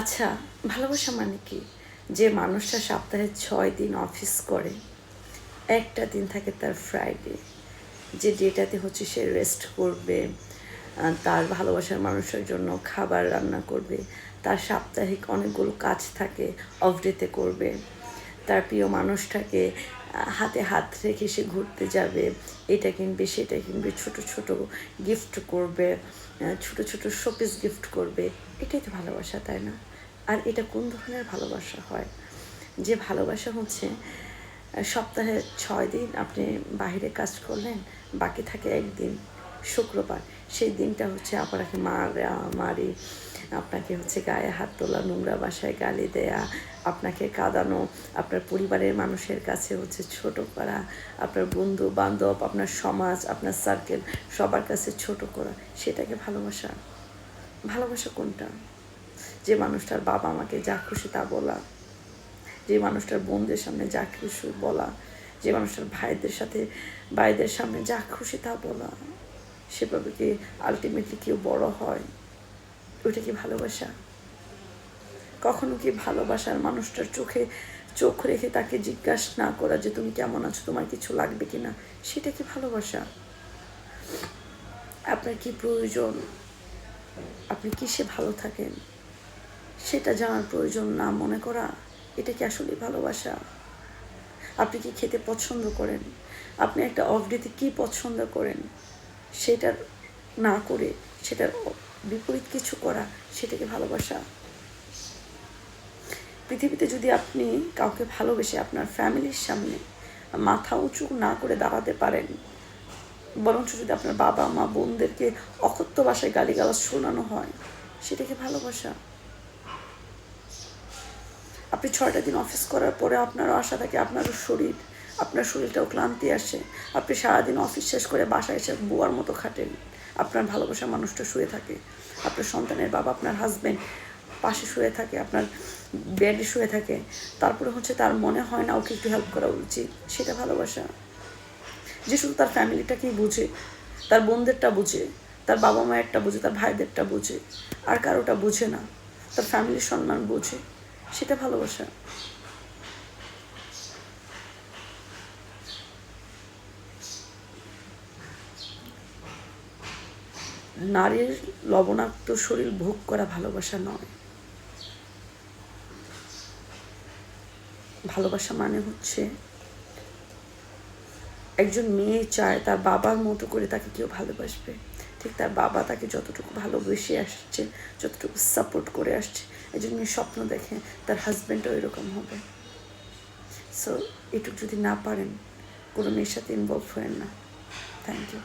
আচ্ছা ভালোবাসা মানে কি? যে মানুষটা সপ্তাহে ছয় দিন অফিস করে, একটা দিন থাকে তার ফ্রাইডে যে ডেটাতে হচ্ছে সে রেস্ট করবে তার ভালোবাসার মানুষের জন্য খাবার রান্না করবে, তার সাপ্তাহিক অনেকগুলো কাজ থাকে অফ ডেতে করবে, তার প্রিয় মানুষটাকে হাতে হাত রেখে সে ঘুরতে যাবে, এটা কিনবে, সেটা কিনবে, ছোট ছোট গিফট করবে ছোট ছোট শোপিস গিফট করবে, এটাই তো ভালোবাসা, তাই না? আর এটা কোন ধরনের ভালোবাসা হয়? যে ভালোবাসা হচ্ছে সপ্তাহে ছয় দিন আপনি বাহিরে কাজ করলেন, বাকি থাকে একদিন। শুক্রবার। সেই দিনটা হচ্ছে আপনাকে মারা মারি, আপনাকে হচ্ছে গায়ে হাত তোলা, নোংরা বাসায় গালি দেয়া, আপনাকে কাঁদানো, আপনার পরিবারের মানুষের কাছে হচ্ছে ছোট করা, আপনার বন্ধু বান্ধব আপনার সমাজ, আপনার সার্কেল সবার কাছে ছোট করা, সেটাকে ভালোবাসা। ভালোবাসা কোনটা? যে মানুষটার বাবা আমাকে যা খুশি তা বলা, যে মানুষটার বোনদের সামনে যা খুশি বলা, যে মানুষটার ভাইদের সাথে, ভাইদের সামনে যা খুশি তা বলা। সেভাবে কি আলটিমেটলি কেউ বড় হয়? ওইটা কি ভালোবাসা? কখনো কি ভালোবাসার মানুষটার চোখে চোখ রেখে তাকে জিজ্ঞাসা না করা যে তুমি কেমন আছো, তোমার কিছু লাগবে কিনা? সেটা কি ভালোবাসা? আপনার কি প্রয়োজন? আপনি কিসে ভালো থাকেন? সেটা জানার প্রয়োজন না মনে করা, এটা কি আসলে ভালোবাসা? আপনি কি খেতে পছন্দ করেন? আপনি একটা অফ ডেতে কী পছন্দ করেন? সেটার না করে, সেটার বিপরীত কিছু করা, সেটাকে ভালোবাসা। পৃথিবীতে যদি আপনি কাউকে ভালোবেসে আপনার ফ্যামিলির সামনে মাথা উঁচু না করে দাঁড়াতে পারেন, বরঞ্চ যদি আপনার বাবা, মা, বোনদেরকে অকথ্য ভাষায় গালিগালাজ শোনানো হয়, সেটাকে ভালোবাসা। আপনি ছয়টা দিন অফিস করার পরে আপনারও আশা থাকে, আপনারও শরীর আপনার শরীরটাও ক্লান্তি আসে। আপনি সারাদিন অফিস শেষ করে বাসায় এসে বুয়ার মতো খাটেন। আপনার ভালোবাসা মানুষটা শুয়ে থাকে। আপনার সন্তানের বাবা, আপনার হাজব্যান্ড পাশে শুয়ে থাকে, আপনার বেডে শুয়ে থাকে। তারপরে হচ্ছে তার মনে হয় না ওকে একটু হেল্প করা উচিত। সেটা ভালোবাসা। যে শুধু তার ফ্যামিলিটাকেই বুঝে, তার বোনদেরটা বুঝে, তার বাবা মায়েরটা বুঝে, তার ভাইদেরটা বুঝে, আর কারোটা বুঝে না। তার ফ্যামিলির সম্মান বুঝে। সেটা ভালোবাসা। নারীর লবণাক্ত শরীর ভোগ করা ভালোবাসা নয়। ভালোবাসা মানে হচ্ছে একজন মেয়ে চায় তার বাবার মতো করে তাকে কেউ ভালোবাসবে। ঠিক তার বাবা তাকে যতটুকু ভালোবেসে আসছে, যতটুকু সাপোর্ট করে আসছে, একজন মেয়ে স্বপ্ন দেখে তার হাজব্যান্ডও এরকম হবে। সো এটুকু যদি না পারেন, কোনো মেয়ের সাথে ইনভলভ হয়েন না। Thank you